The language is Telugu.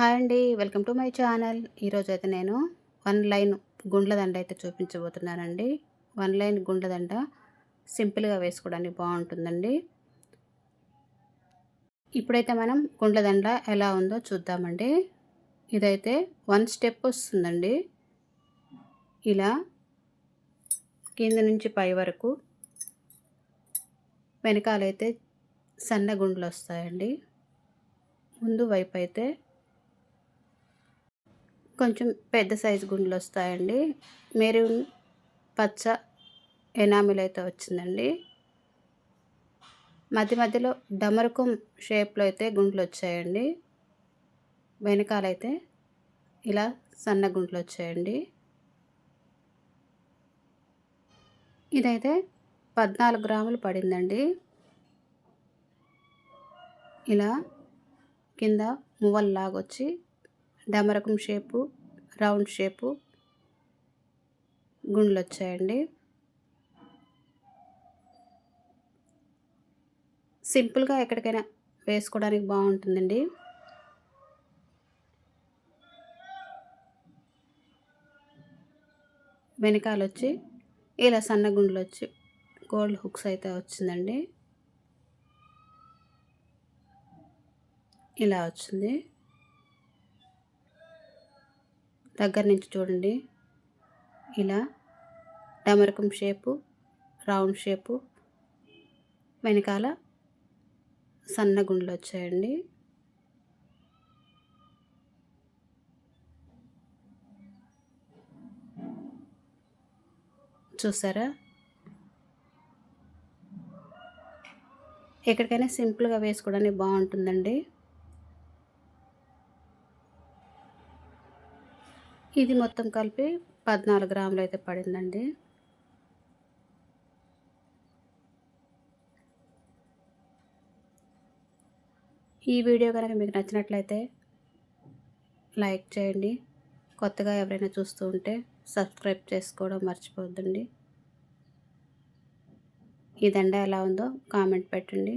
హాయ్ అండి వెల్కమ్ టు మై ఛానల్. ఈరోజు అయితే నేను వన్ లైన్ గుండ్ల దండ అయితే చూపించబోతున్నానండి. వన్ లైన్ గుండ్ల దండ సింపుల్గా వేసుకోవడానికి బాగుంటుందండి. ఇప్పుడైతే మనం గుండ్ల దండ ఎలా ఉందో చూద్దామండి. ఇదైతే వన్ స్టెప్ వస్తుందండి. ఇలా కింద నుంచి పై వరకు వెనకాలైతే సన్న గుండ్లు వస్తాయండి. ముందు వైపు అయితే కొంచెం పెద్ద సైజు గుండ్లు వస్తాయండి. మెరూన్ పచ్చ ఎనామిల్ అయితే వచ్చిందండి. మధ్య మధ్యలో డమరుకం షేప్లో అయితే గుండ్లు వచ్చాయండి. వెనకాలైతే ఇలా సన్న గుండ్లు వచ్చాయండి. ఇదైతే పద్నాలుగు గ్రాములు పడిందండి. ఇలా కింద మువ్వల్లాగొచ్చి డమరకం షేపు రౌండ్ షేపు గుండ్లు వచ్చాయండి సింపుల్గా ఎక్కడికైనా వేసుకోవడానికి బాగుంటుందండి. వెనకాల వచ్చి ఇలా సన్న గుండ్లు వచ్చి గోల్డ్ హుక్స్ అయితే వచ్చిందండి. ఇలా వచ్చింది. దగ్గర నుంచి చూడండి. ఇలా డమరకం షేపు రౌండ్ షేపు వెనకాల సన్న గుండ్లు వచ్చాయండి. చూసారా? ఎక్కడికైనా సింపుల్గా వేసుకోవడానికి బాగుంటుందండి. ఇది మొత్తం కలిపి పద్నాలుగు గ్రాములు అయితే పడిందండి. ఈ వీడియో కనుక మీకు నచ్చినట్లయితే లైక్ చేయండి. కొత్తగా ఎవరైనా చూస్తూ ఉంటే సబ్స్క్రైబ్ చేసుకోవడం మర్చిపోద్దండి ఈ దండ ఎలా ఉందో కామెంట్ పెట్టండి.